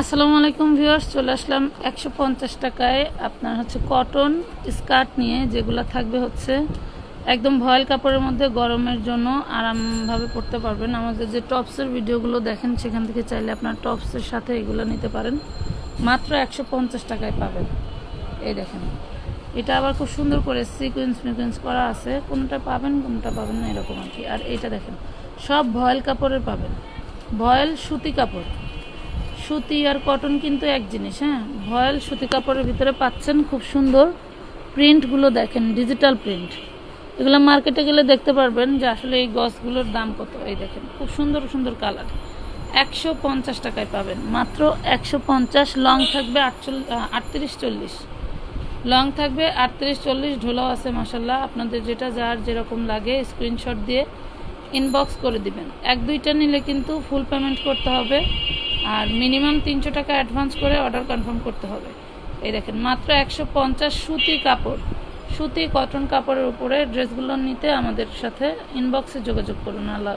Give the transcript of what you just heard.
আসসালামু আলাইকুম ভিউয়ার্স, চলে আসলাম একশো পঞ্চাশ টাকায় আপনার হচ্ছে কটন স্কার্ট নিয়ে, যেগুলো থাকবে হচ্ছে একদম ভয়েল কাপড়ের মধ্যে গরমের জন্য আরামভাবে পরতে পারবেন। আমাদের যে টপসের ভিডিওগুলো দেখেন, সেখান থেকে চাইলে আপনার টপসের সাথে এগুলো নিতে পারেন। মাত্র একশো পঞ্চাশ টাকায় পাবেন। এই দেখেন, এটা আবার খুব সুন্দর করে সিকোয়েন্স মিকুয়েন্স করা আছে। কোনটা পাবেন কোনটা পাবেন না, এরকম আর কি। আর এটা দেখেন, সব ভয়েল কাপড়ের পাবেন। ভয়েল সুতি কাপড়। সুতি আর কটন কিন্তু এক জিনিস হ্যাঁ? ভয়েল সুতি কাপড়ের ভিতরে পাচ্ছেন খুব সুন্দর প্রিন্টগুলো দেখেন ডিজিটাল প্রিন্ট এগুলো মার্কেটে গেলে দেখতে পারবেন যে আসলে এই গছগুলোর দাম কত। এই দেখেন, খুব সুন্দর সুন্দর কালার একশো পঞ্চাশ টাকায় পাবেন। মাত্র একশো পঞ্চাশ লং থাকবে আটচল্লিশ আটত্রিশ চল্লিশ। লং থাকবে আটত্রিশ চল্লিশ, ঢোলাও আছে মাসাল্লাহ আপনাদের যেটা যার যেরকম লাগে স্ক্রিনশট দিয়ে ইনবক্স করে দিবেন। এক দুইটা নিলে কিন্তু ফুল পেমেন্ট করতে হবে। আর মিনিমাম তিনশো টাকা অ্যাডভান্স করে অর্ডার কনফার্ম করতে হবে এই দেখেন, মাত্র একশো পঞ্চাশ সুতি কাপড় সুতি কটন কাপড়ের উপরে ড্রেসগুলো নিতে আমাদের সাথে ইনবক্সে যোগাযোগ করুন, আল্লাহ।